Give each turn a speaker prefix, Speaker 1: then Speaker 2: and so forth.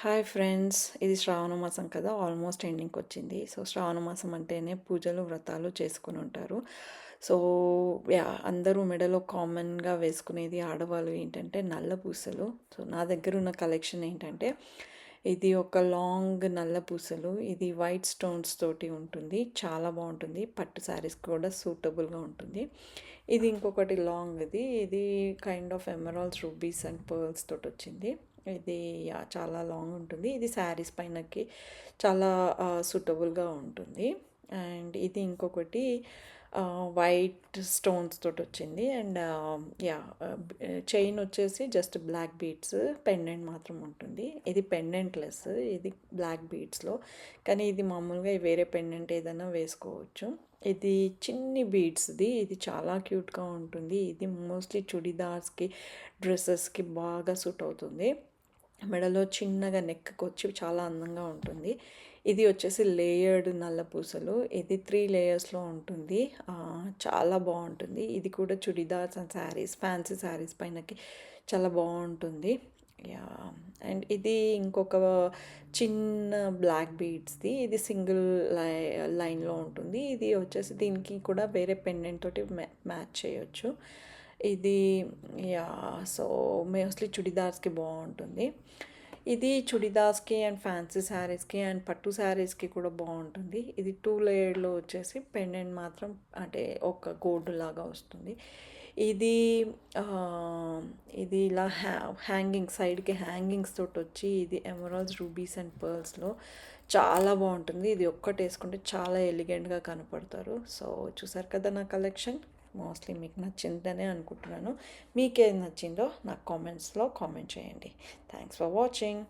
Speaker 1: Hi friends ఇది శ్రావణ మాసం కదా ఆల్మోస్ట్ ఎండింగ్కి వచ్చింది. సో శ్రావణ మాసం అంటేనే పూజలు వ్రతాలు చేసుకుని ఉంటారు. సో యా అందరూ మెడలో కామన్గా వేసుకునేది ఆడవాళ్ళు ఏంటంటే నల్ల పూసలు. సో నా దగ్గర ఉన్న కలెక్షన్ ఏంటంటే ఇది ఒక లాంగ్ నల్ల పూసలు. ఇది వైట్ స్టోన్స్ తోటి ఉంటుంది. చాలా బాగుంటుంది. పట్టు శారీస్ కూడా సూటబుల్గా ఉంటుంది. ఇది ఇంకొకటి లాంగ్ ఇది. ఇది kind of emeralds rubies and pearls తోటి వచ్చింది. ఇది యా చాలా లాంగ్ ఉంటుంది. ఇది శారీస్ పైనకి చాలా సూటబుల్గా ఉంటుంది. అండ్ ఇది ఇంకొకటి వైట్ స్టోన్స్ తోటి వచ్చింది. అండ్ యా చైన్ వచ్చేసి జస్ట్ బ్లాక్ బీడ్స్ పెండెంట్ మాత్రం ఉంటుంది. ఇది పెండెంట్ లెస్ ఇది బ్లాక్ బీడ్స్లో కానీ ఇది మామూలుగా వేరే పెండెంట్ ఏదైనా వేసుకోవచ్చు. ఇది చిన్ని బీడ్స్ది ఇది చాలా క్యూట్గా ఉంటుంది. ఇది మోస్ట్లీ చుడిదార్స్కి డ్రెస్సెస్కి బాగా సూట్ అవుతుంది. మెడలో చిన్నగా నెక్కకు వచ్చి చాలా అందంగా ఉంటుంది. ఇది వచ్చేసి లేయర్డ్ నల్ల పూసలు. ఇది త్రీ లేయర్స్లో ఉంటుంది. చాలా బాగుంటుంది. ఇది కూడా చుడిదార్స్ అండ్ శారీస్ ఫ్యాన్సీ శారీస్ పైనకి చాలా బాగుంటుంది. యా అండ్ ఇది ఇంకొక చిన్న బ్లాక్ బీడ్స్ది. ఇది సింగిల్ లై లైన్లో ఉంటుంది. ఇది వచ్చేసి దీనికి కూడా వేరే పెండెంట్ తోటి మ్యాచ్ చేయొచ్చు. ఇది యా సో మోస్ట్లీ చుడిదార్స్కి బాగుంటుంది ఇది చుడిదార్స్కి అండ్ ఫ్యాన్సీ శారీస్కి అండ్ పట్టు శారీస్కి కూడా బాగుంటుంది ఇది టూ లేయర్లో వచ్చేసి పెండెంట్ మాత్రం అంటే ఒక గోల్డ్ లాగా వస్తుంది. ఇది ఇది ఇలా హ్యా హ్యాంగింగ్ సైడ్కి హ్యాంగింగ్స్ తోటి వచ్చి ఇది ఎమరాల్స్ రూబీస్ అండ్ పర్ల్స్లో చాలా బాగుంటుంది ఇది ఒక్కటి వేసుకుంటే చాలా ఎలిగెంట్గా కనపడతారు. సో చూసారు కదా నా కలెక్షన్? మోస్ట్లీ మీకు నచ్చిందనే అనుకుంటున్నాను. మీకేం నచ్చిందో నాకు కామెంట్స్లో కామెంట్ చేయండి. Thanks for watching.